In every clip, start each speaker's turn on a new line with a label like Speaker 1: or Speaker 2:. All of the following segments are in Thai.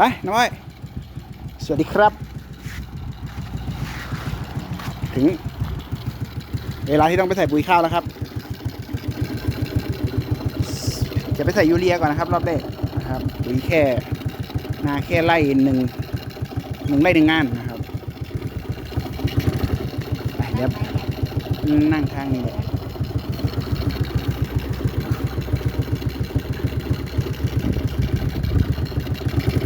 Speaker 1: ไปน้อยสวัสดีครับ ถึง เวลาที่ต้องไปใส่ปุ๋ยข้าวแล้วครับ จะไปใส่ยูเรียก่อนนะครับรอบแรกนะครับปุ๋ยแค่นาแค่ไร่หนึ่งหนึ่งไร่หนึ่งงานนะครับไปเดี๋ยวนั่งทางนี้เลย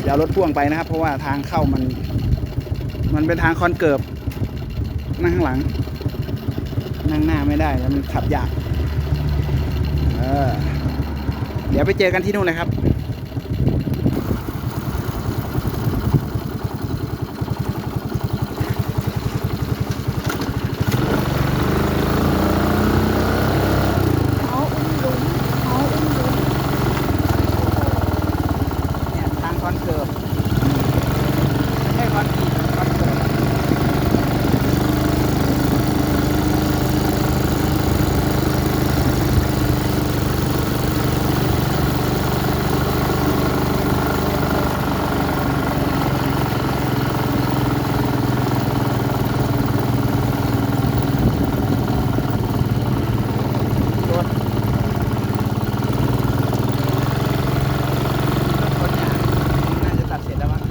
Speaker 1: เดี๋ยวเอารถพ่วงไปนะครับ เพราะว่าทางเข้ามัน มันเป็นทางคอนเกิบนั่งข้างหลัง นั่งหน้าไม่ได้แล้วมันขับยากเออเดี๋ยวไปเจอกันที่นู่นเลยครับ
Speaker 2: เขาอุ้มลุงเขาอุ้มลุง
Speaker 1: เนี่ยทางคอนเกิบไม่ใช่คอนกรีตคอนเกิบรถ คนงานน่าจะตัดเสร็จแล้วมั้ง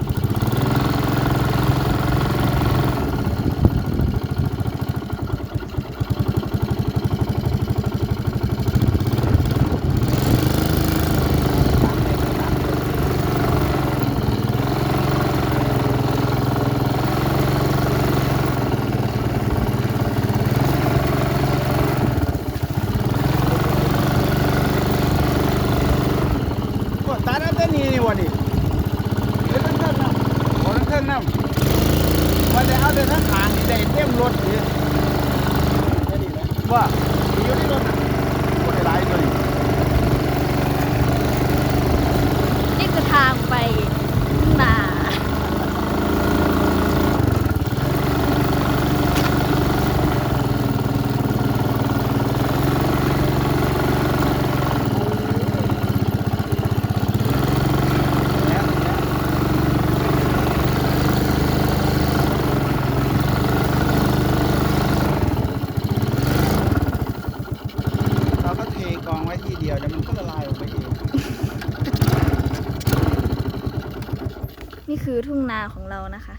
Speaker 1: ก็ตาน้ำเต้นนี่นี่วะนี่เดี๋ยวทั้งเครื่องน้ำโอ้ทั้งเครื่องน้ำวันเดียวเอาเดินทั้งขางนี่ได้เต็มรถดิได้ดีไหมว่ามีอยู่ที่รถน่ะคนหลายเลยนี่
Speaker 2: นี่คือทางไปทุ่งนา
Speaker 1: แล้วเราก็เทกองไว้ที่เดียวเดี๋ยวมันก็ละลายออกไปเอง
Speaker 2: นี่คือทุ่งนาของเรานะคะ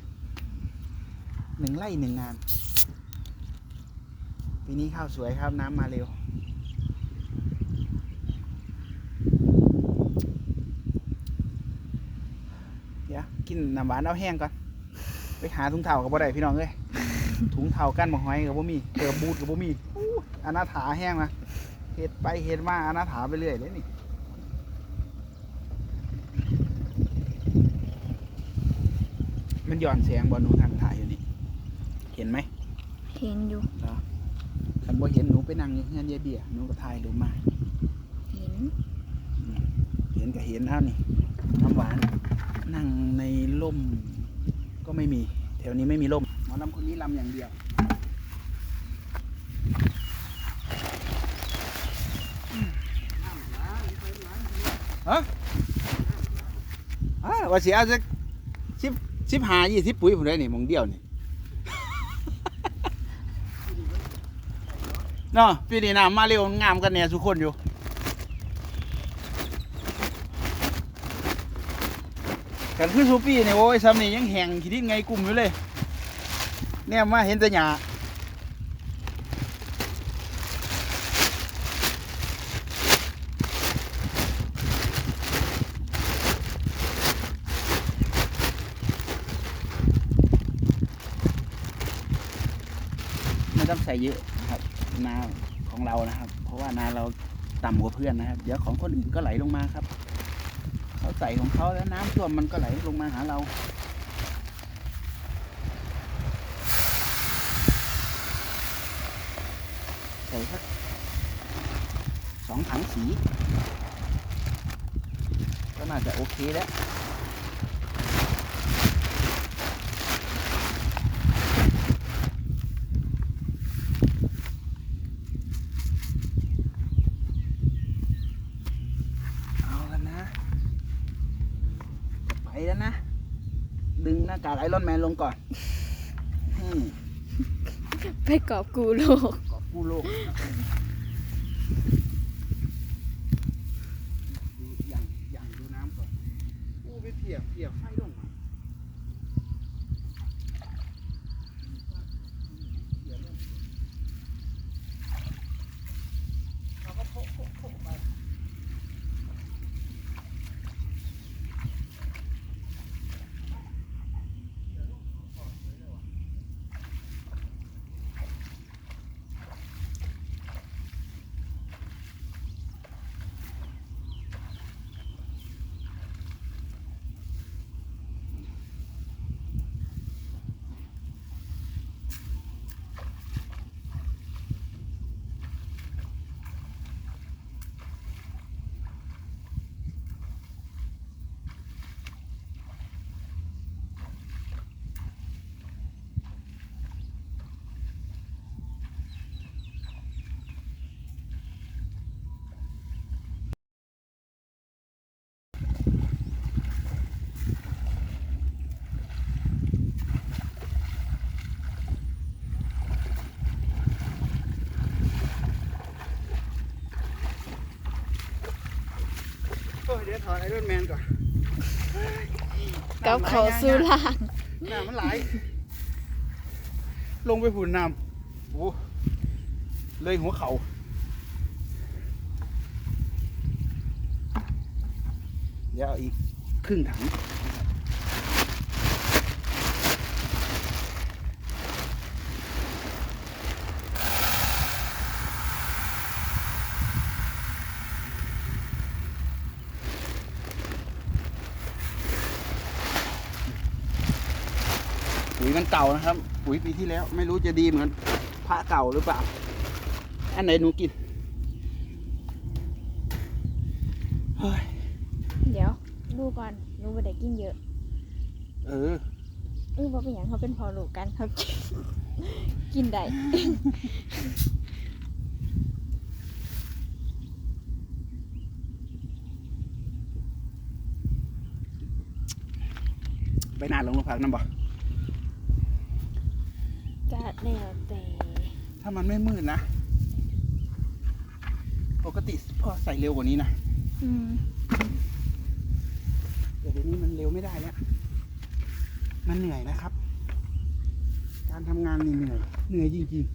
Speaker 1: หนึ่งไร่หนึ่งงานปีนี้ข้าวสวยครับน้ำมาเร็ว เดี๋ยวกินน้ำหวานเอาแห้งก่อน ไปหาถุงเท้ากับบ่ได้พี่น้องเอ้ยถุงเท้ากั้นบ่หอยกับบ่มีเกือบบูดกับบ่มีอู้อนาถาแห้งมาเฮ็ดไปเฮ็ดมาอนาถาไปเรื่อยเลยนี่ มันหย่อนแสงบอลหนูทางถ่ายอยู่นี่ เห็นไหม
Speaker 2: เห็นอยู่
Speaker 1: คันบ่เห็นหนูไปนั่งอยู่เฮือนยายเบี้ยหนูก็ถ่ายรูปมา
Speaker 2: เห็น
Speaker 1: เห็นก็เห็นเอานี่น้ำหวาน นั่งในร่มก็ไม่มี แถวนี้ไม่มีร่มหมอลำคนนี้ลำอย่างเดียว ฮะฮะว่าสิเอาจะสิบ สิบหายี่สิบปุ๋ยผมได้นี่มองเดียวนี่ เนาะปีนี้น้ำมาเร็วงามกันเนี่ยทุกคนอยู่กันคือซูปี้เนี่ยโอ้ยซ้ำนี่ยังแห้งขีดินไงกลุ่มอยู่เลย เนี่ยมาเห็นแต่หยา ต้องใส่เยอะนะครับ นาของเรานะครับ เพราะว่านาเราต่ำกว่าเพื่อนนะครับ เดี๋ยวของคนอื่นก็ไหลลงมาครับ เขาใส่ของเขาแล้วน้ำท่วมมันก็ไหลลงมาหาเราใส่สักสองถังสี ก็น่าจะโอเคแล้ว เอาแล้วนะ ไปแล้วนะ ดึงหน้า กากไอรอนแมนลงก่อนอืม
Speaker 2: ไปกอบกูโลก
Speaker 1: กอบกู้โลกดูอย่างอย่างดูน้ำก่อนอู้ไปเพียบเพียบไฟลงมาเดี๋ยวเริ่มเราก็โพะโพะโพะไป โอ้ยเดี๋ยวถอดไอรอนแมนก่อน
Speaker 2: กับเขาสู้ล่าง
Speaker 1: น้ำมันไหลลงไปหุ่นน้ำโอ้เลยหัวเขาเดี๋ยวเอาอีกครึ่งถัง ปุ๋ยมันเก่านะครับ ปุ๋ยปีที่แล้ว ไม่รู้จะดีเหมือนพระเก่าหรือเปล่า อันไหนหนูกินเฮ้ย
Speaker 2: เดี๋ยวดูก่อนหนูบ่ได้กินเยอะ
Speaker 1: เออ
Speaker 2: เออบ่เป็นหยังเขาเป็นพอลูกกันเขากินกินได้
Speaker 1: ไปนานลงโรงพักน้ำบ่
Speaker 2: ก็ แล้วแต่
Speaker 1: ถ้ามันไม่มืดนะ ปกติพ่อใส่เร็วกว่านี้นะ
Speaker 2: อืม
Speaker 1: แต่เดี๋ยวนี้มันเร็วไม่ได้แล้ว มันเหนื่อยนะครับ การทำงานนี่เหนื่อย เหนื่อยจริงๆ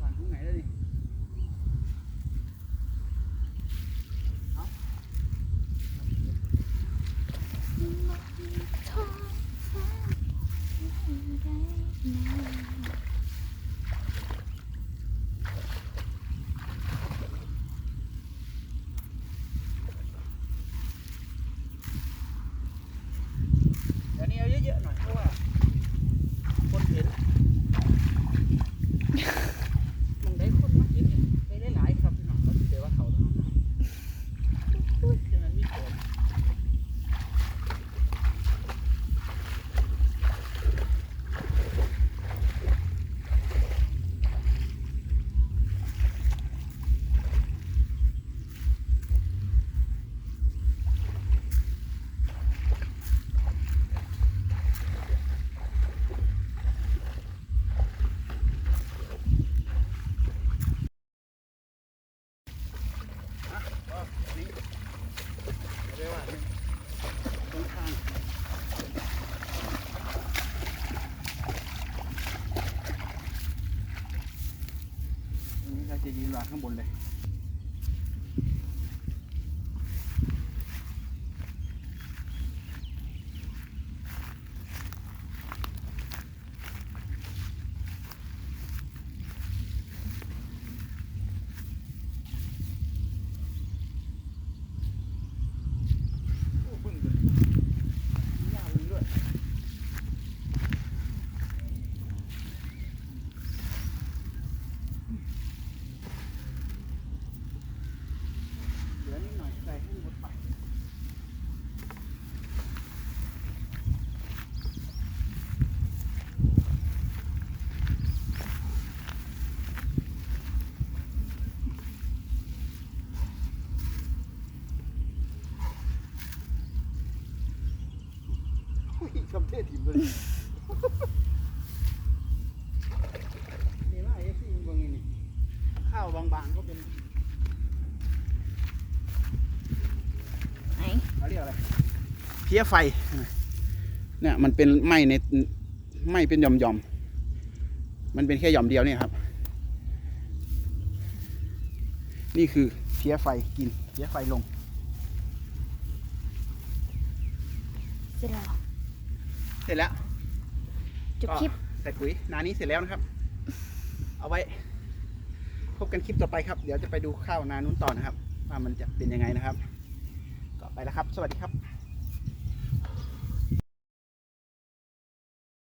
Speaker 1: วางที่ไหนแล้วดิเอา
Speaker 2: ท้องฟ้าได้ไหม
Speaker 1: เดี๋ยวนี้เอาเยอะๆหน่อยเพราะว่า คนเห็น มันได้คนมาเห็นเนี่ยได้หลายๆครับพี่น้องก็ถือว่าเขาเท่านั้นอุ้ยเดี๋ยวนั้นมีคนก็นี่เรียกว่านี่ตรงข้างตรงนี้ เราจะยืนวาข้างบนเลยโอ้บึ้งเลยมีหญ้าบึ้งด้วย ถิ่มเลยนี่ว่าเอฟซีมันบางอย่างนี่ข้าว บางๆก็เป็น
Speaker 2: ไหน
Speaker 1: เขาเรียกอะไรเพี้ยไฟเนี่ยมันเป็นไหมในไหมเป็นหย่อมหย่อมๆมันเป็นแค่หย่อมเดียวเนี่ยครับ นี่คือเพี้ยไฟกินเพี้ยไฟลง
Speaker 2: เสร็จแล้ว
Speaker 1: เสร็จแล้ว
Speaker 2: จบคลิป
Speaker 1: ก็ใส่ปุ๋ยนานี้เสร็จแล้วนะครับ เอาไว้ พบกันคลิปต่อไปครับ เดี๋ยวจะไปดูข้าวนานุ้นต่อนะครับ ว่ามันจะเป็นยังไงนะครับ ก็ไปแล้วครับ สวัสดีครับ